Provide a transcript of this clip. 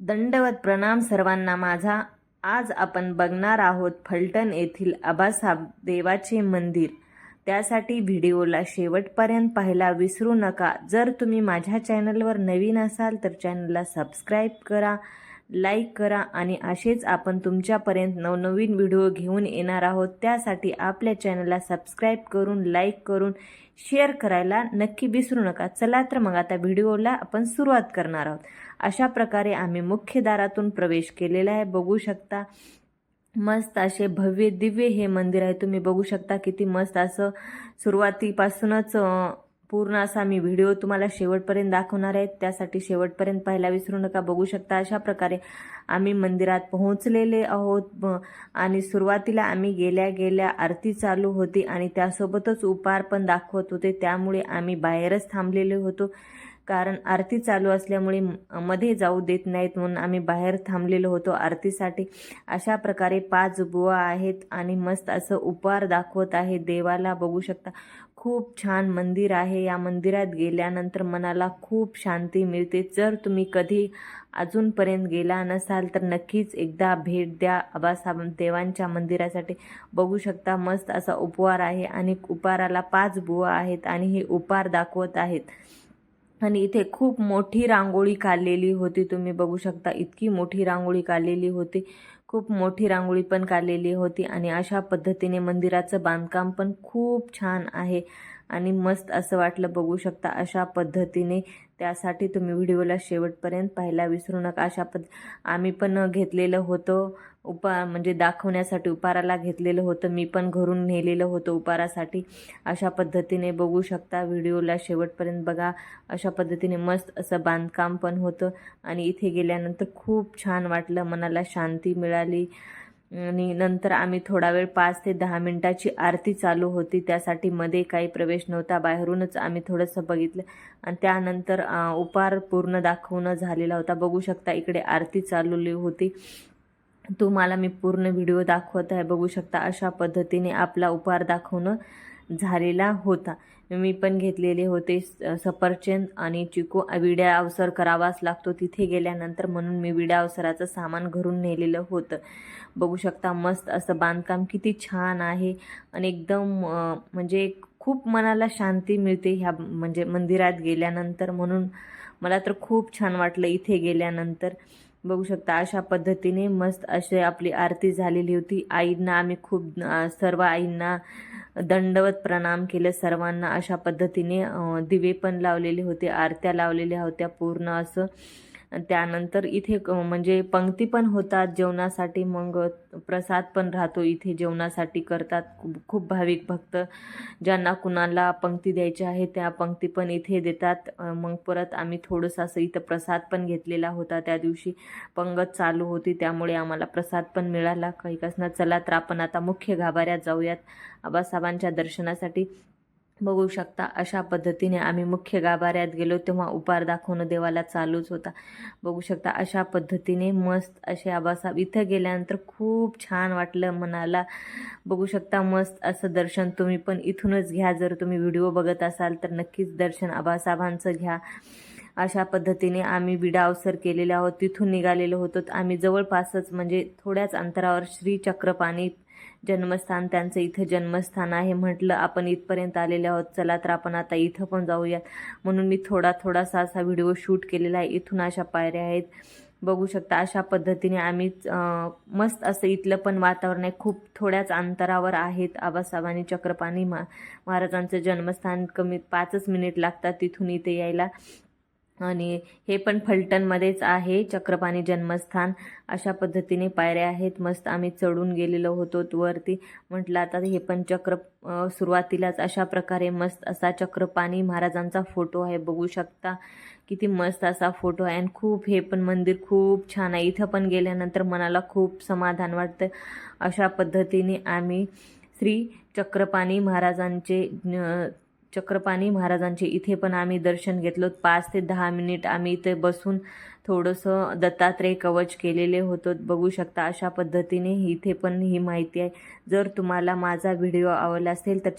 दंडवत प्रणाम सर्वांना माझा. आज आपण बघणार आहोत फलटण येथील आबासाहेब देवाचे मंदिर. त्यासाठी व्हिडिओला शेवटपर्यंत पाहायला विसरू नका. जर तुम्ही माझ्या चॅनलवर नवीन असाल तर चॅनलला सबस्क्राईब करा. लाईक करा आणि असेच आपण तुमच्यापर्यंत नवनवीन व्हिडिओ घेऊन येणार आहोत. त्यासाठी आपल्या चॅनलला सबस्क्राईब करून लाईक करून शेअर करायला नक्की विसरू नका. चला तर मग आता व्हिडिओला आपण सुरुवात करणार आहोत. अशा प्रकारे आम्ही मुख्य दारातून प्रवेश केलेला आहे. बघू शकता मस्त असे भव्य दिव्य हे मंदिर आहे. तुम्ही बघू शकता किती मस्त असं सुरुवातीपासूनच पूर्ण असा मी व्हिडिओ तुम्हाला शेवटपर्यंत दाखवणार आहे. त्यासाठी शेवटपर्यंत पाहायला विसरू नका. बघू शकता अशा प्रकारे आम्ही मंदिरात पोहोचलेले आहोत. आणि सुरुवातीला आम्ही गेल्या गेल्या आरती चालू होती आणि त्यासोबतच उपार पण दाखवत होते. त्यामुळे आम्ही बाहेरच थांबलेले होतो. कारण आरती चालू असल्यामुळे मध्ये जाऊ देत नाहीत म्हणून आम्ही बाहेर थांबलेलो होतो आरतीसाठी. अशा प्रकारे पाच बुवा आहेत आणि मस्त असं उपहार दाखवत आहे. देवाला बघू शकता. खूप छान मंदिर आहे. या मंदिरात गेल्यानंतर मनाला खूप शांती मिळते. जर तुम्ही कधी अजूनपर्यंत गेला नसाल तर नक्कीच एकदा भेट द्या. आबासाहेब देवांच्या मंदिरासाठी बघू शकता. मस्त असा उपहार आहे आणि उपहाराला पाच बुवा आहेत आणि हे उपहार दाखवत आहेत. आणि इथे खूप मोठी रांगोळी काढलेली होती. तुम्ही बघू शकता इतकी मोठी रांगोळी काढलेली होती. खूप मोठी रांगोळी पण काढलेली होती. आणि अशा पद्धतीने मंदिराचं बांधकाम पण खूप छान आहे. आणि मस्त असं वाटलं बघू शकता अशा पद्धतीने. त्यासाठी तुम्ही व्हिडिओला शेवटपर्यंत पाहायला विसरू नका. अशा पद्ध आम्ही पण घेतलेलं होतं. उपा म्हणजे दाखवण्यासाठी उपाराला घेतलेलं होतं. मी पण घरून नेलेलं होतं उपारासाठी अशा पद्धतीने बघू शकता. व्हिडिओला शेवटपर्यंत बघा. अशा पद्धतीने मस्त असं बांधकाम पण होतं. आणि इथे गेल्यानंतर खूप छान वाटलं. मनाला शांती मिळाली. आणि नंतर आम्ही थोडा वेळ पाच ते दहा मिनिटाची आरती चालू होती. त्यासाठी मध्ये काही प्रवेश नव्हता. बाहेरूनच आम्ही थोडंसं बघितलं. आणि त्यानंतर उपार पूर्ण दाखवणं झालेला होता. बघू शकता इकडे आरती चालवली होती. तुम्हाला मी पूर्ण व्हिडिओ दाखवत आहे. बघू शकता अशा पद्धतीने आपला उपहार दाखवणं झालेला होता. मी पण घेतलेले होते स- सफरचंद आणि चिकू. विड्या अवसर करावाच लागतो. तिथे गेल्यानंतर म्हणून मी विड्या अवसराचं सामान घरून नेलेलं होतं. बघू शकता मस्त असं बांधकाम किती छान आहे. आणि एकदम म्हणजे खूप मनाला शांती मिळते ह्या म्हणजे मंदिरात गेल्यानंतर म्हणून. मला तर खूप छान वाटलं इथे गेल्यानंतर. बघू शकता अशा पद्धतीने मस्त असे आपली आरती झालेली होती. आईंना आम्ही खूप सर्व आईंना दंडवत प्रणाम केलं. सर्वांना अशा पद्धतीने दिवे पण लावलेले होते आरत्या लावलेल्या होत्या पूर्ण असं. त्यानंतर इथे म्हणजे पंक्ती पण होतात जेवणासाठी मग प्रसाद पण राहतो इथे जेवणासाठी करतात. खूप भाविक भक्त ज्यांना कुणाला पंक्ती द्यायची आहे त्या पंक्ती पण इथे देतात. मग परत आम्ही थोडंसं असं इथं प्रसाद पण घेतलेला होता त्या दिवशी. पंगत चालू होती त्यामुळे आम्हाला प्रसाद पण मिळाला. काही कसं चला तर आपण आता मुख्य गाभाऱ्यात जाऊयात. आबासाहेबांच्या दर्शनासाठी. बघू शकता. अशा पद्धतीने आम्ही मुख्य गाभाऱ्यात गेलो तेव्हा उपार दाखवणं देवाला चालूच होता. बघू शकता अशा पद्धतीने मस्त असे आबासाहेब इथं गेल्यानंतर खूप छान वाटलं मनाला. बघू शकता मस्त असं दर्शन तुम्ही पण इथूनच घ्या. जर तुम्ही व्हिडिओ बघत असाल तर नक्कीच दर्शन आबासाहेबांचं घ्या. अशा पद्धतीने आम्ही विडा अवसर केलेला आहोत. तिथून निघालेलो होतो. आम्ही जवळपासच म्हणजे थोड्याच अंतरावर श्री चक्रपाणी जन्मस्थान त्यांचं इथं जन्मस्थान आहे म्हटलं आपण इथपर्यंत आलेले आहोत. चला तर आपण आता इथं पण जाऊयात. म्हणून मी थोडा थोडासा असा व्हिडिओ शूट केलेला आहे. इथून अशा पायऱ्या आहेत. बघू शकता अशा पद्धतीने आम्ही मस्त असं इथलं पण वातावरण आहे. खूप थोड्याच अंतरावर आहेत आबासाहेबांनी चक्रपाणी मा महाराजांचं जन्मस्थान. कमी पाचच मिनिट लागतात तिथून इथे यायला. आणि हे पण फलटणमध्येच आहे. चक्रपाणी जन्मस्थान अशा पद्धतीने पायऱ्या आहेत. मस्त आम्ही चढून गेलेलो होतो वरती. म्हटलं आता हे पण चक्र सुरुवातीलाच अशा प्रकारे मस्त असा चक्रपाणी महाराजांचा फोटो आहे. बघू शकता किती मस्त असा फोटो आहे. आणि खूप हे पण मंदिर खूप छान आहे. इथं पण गेल्यानंतर मनाला खूप समाधान वाटतं. अशा पद्धतीने आम्ही श्री चक्रपाणी महाराजांचे चक्रपाणी महाराजांचे. इथे पण आम्ही दर्शन घेतलो. पाच ते दहा मिनिट आम्ही इथे बसून थोडंसं दत्तात्रय कवच केलेले होतो. बघू शकता अशा पद्धतीने इथे पण ही माहिती आहे. जर तुम्हाला माझा व्हिडिओ आवडला असेल तर